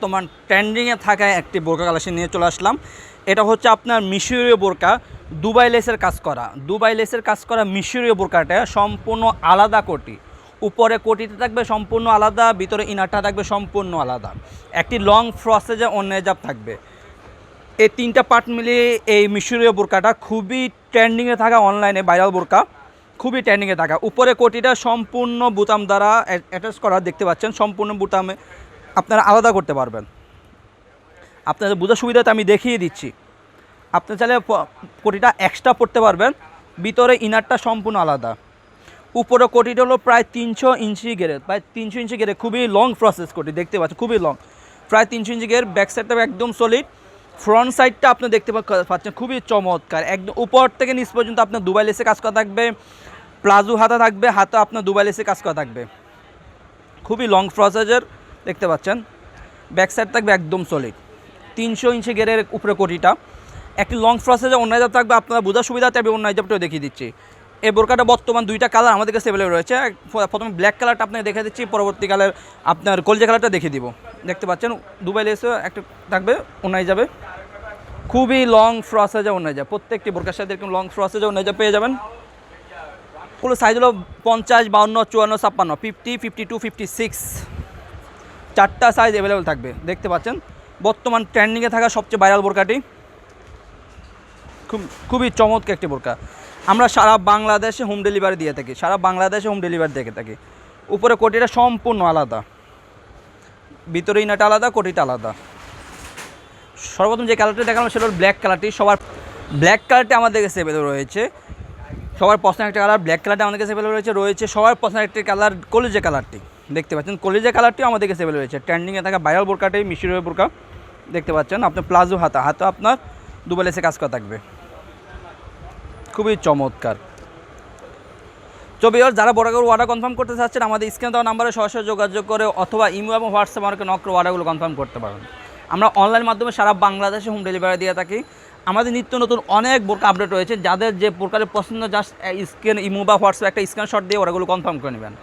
বর্তমান ট্রেন্ডিংয়ে থাকা একটি বোরকা কালেকশন নিয়ে চলে আসলাম। এটা হচ্ছে আপনার মিশরীয় বোরকা, দুবাই লেসের কাজ করা। দুবাই লেসের কাজ করা মিশরীয় বোরকাটা সম্পূর্ণ আলাদা কোটি। উপরে কোটিতে থাকবে সম্পূর্ণ আলাদা, ভিতরে ইনারটা থাকবে সম্পূর্ণ আলাদা। একটি লং ফ্রসেজে অন্য জাপ থাকবে। এই তিনটা পার্ট মিলিয়ে এই মিশরীয় বোরকাটা খুবই ট্রেন্ডিংয়ে থাকা অনলাইনে ভাইরাল বোরকা, খুবই ট্রেন্ডিংয়ে থাকা। উপরে কোটিটা সম্পূর্ণ বুতাম দ্বারা অ্যাটাচ করা, দেখতে পাচ্ছেন? সম্পূর্ণ বুতামে আপনারা আলাদা করতে পারবেন। আপনাদের বোঝার সুবিধাতে আমি দেখিয়ে দিচ্ছি। আপনি চাইলে কোটিটা এক্সট্রা পড়তে পারবেন, ভিতরে ইনারটা সম্পূর্ণ আলাদা। উপরে কোটিটা হলো প্রায় তিনশো ইঞ্চি গেরে প্রায় তিনশো ইঞ্চি গেরে খুবই লং প্রসেস কোটি, দেখতে পাচ্ছেন, খুবই লং প্রায় তিনশো ইঞ্চি গের ব্যাক সাইডটা একদম সলিড ফ্রন্ট সাইডটা আপনি দেখতে পাচ্ছেন, খুবই চমৎকার। একদম উপর থেকে নিচ পর্যন্ত আপনার দুবাই লেসে কাজ করা থাকবে, প্লাজো হাতা থাকবে, হাতা আপনার দুবাই লেসে কাজ করা থাকবে। খুবই লং প্রসেসের দেখতে পাচ্ছেন। ব্যাক সাইড থাকবে একদম সলিড তিনশো ইঞ্চি গেরের উপরে কোটিটা। একটি লং প্রসেসে অন্য জাব থাকবে, আপনারা বোঝার সুবিধাতে আমি অন্য জাবটাও দেখিয়ে দিচ্ছি। এই বোরকাটা বর্তমান দুইটা কালার আমাদের কাছে অ্যাভেলেবল রয়েছে। প্রথমে ব্ল্যাক কালারটা আপনাকে দেখে দিচ্ছি পরবর্তীকালের আপনার কলজে কালারটা দেখিয়ে দিব। দেখতে পাচ্ছেন, দুবাই লেসে একটা থাকবে, অন্যায় যাবে। খুবই লং ফ্রসেজে অন্য যায় প্রত্যেকটি বোরকার সাথে এরকম লং ফ্রসেজে অন্য যা পেয়ে যাবেন। পুরো সাইজ হলো পঞ্চাশ, বাউন্ন, চুয়ান্ন, ছাপ্পান্ন fifty fifty two fifty six চারটা সাইজ অ্যাভেলেবেল থাকবে, দেখতে পাচ্ছেন? বর্তমান ট্রেন্ডিংয়ে থাকা সবচেয়ে ভাইরাল বোরকাটি। খুব, খুবই চমৎকার একটি বোরকা। আমরা সারা বাংলাদেশে হোম ডেলিভারি দিয়ে থাকি, সারা বাংলাদেশে হোম ডেলিভারি দিয়ে থাকি। উপরে কোটিটা সম্পূর্ণ আলাদা। ভিতরে ইনাটা আলাদা, কোটিটা আলাদা। সর্বপ্রথম যে কালারটি দেখালাম সেটা হল ব্ল্যাক কালারটি সবার ব্ল্যাক কালারটি আমাদের কাছে অ্যাভেলেবল রয়েছে। সবার পছন্দের একটা কালার ব্ল্যাক কালারটি আমাদের কাছে অ্যাভেলেবল রয়েছে। রয়েছে সবার পছন্দের একটি কালার কলিজে কালারটি দেখতে পাচ্ছেন। কলিজে কালারটিও আমাদের কাছে অ্যাভেলেবল রয়েছে। ট্রেন্ডিংয়ে থাকা ভাইরাল বোরকাটি মিশরীয় বোরকা দেখতে পাচ্ছেন। আপনার প্লাজো হাতা হাতা আপনার দুবেলেসে কাজ করা থাকবে। খুবই চমৎকার। তো বিয়ার যারা বড় করে অর্ডার কনফার্ম করতে চাচ্ছেন, আমাদের স্ক্রিনে দেওয়া নাম্বারে সরাসরি যোগাযোগ করে অথবা ইমো এবং হোয়াটসঅ্যাপ আমাকে নক করে অর্ডারগুলো কনফার্ম করতে পারেন। আমরা অনলাইন মাধ্যমে সারা বাংলাদেশে হোম ডেলিভারি দিয়ে থাকি। আমাদের নিত্য নতুন অনেক বোরকা আপডেট রয়েছে। যাদের যে প্রকারের পছন্দ জাস্ট স্ক্রিন ইমো বা হোয়াটসঅ্যাপ একটা স্ক্রিনশট দিয়ে ওরাগুলো কনফার্ম করে নেবেন।